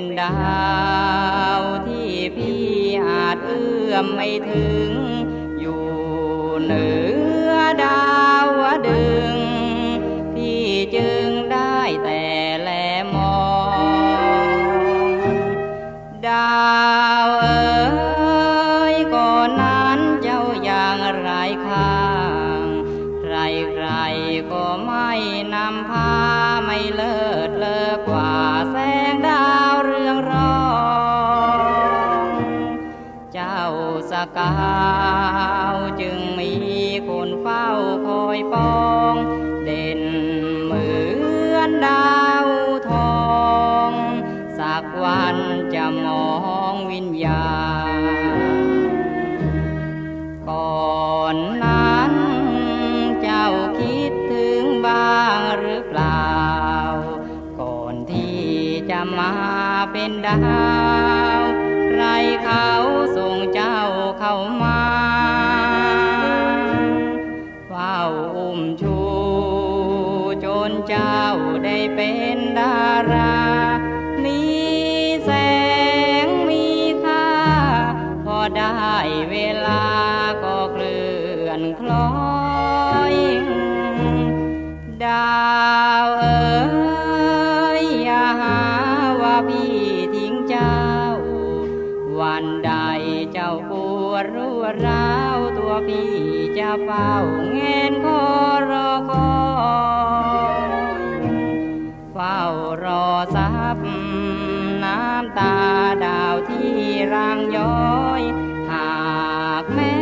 เป็นดาวที่พี่อาจเอื้อมไม่ถึง อยู่เหนือดาวดึงพี่จึงได้แต่แลมอง ดาวเอ๋ยก่อนนั้นเจ้าอย่างไรข้างใครใครก็ไม่นำพาไม่เลิศเลอกว่าแส กาวจึงมีคนเฝ้าคอยปอง เด่นเหมือนดาวทอง สักวันจะมองวิญญาณ ก่อนนั้นเจ้าคิดถึงบ้างหรือเปล่า ก่อนที่จะมาเป็นดาว ใครเขาส่งเจ้า อุ้มชู จนเจ้าได้เป็นดารามีแสงมีค่า พอได้เวลาก็เคลื่อนคล้อยดา วันใดเจ้าปวดรู้ราวตัวพี่จะเฝ้าเงินคอรอคอยเฝ้ารอทรัพย์น้ำตาดาวที่ร่างย้อยหากแม่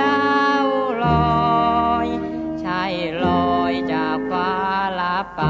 ดาวลอย ใช่ลอยจากฟ้าลับไป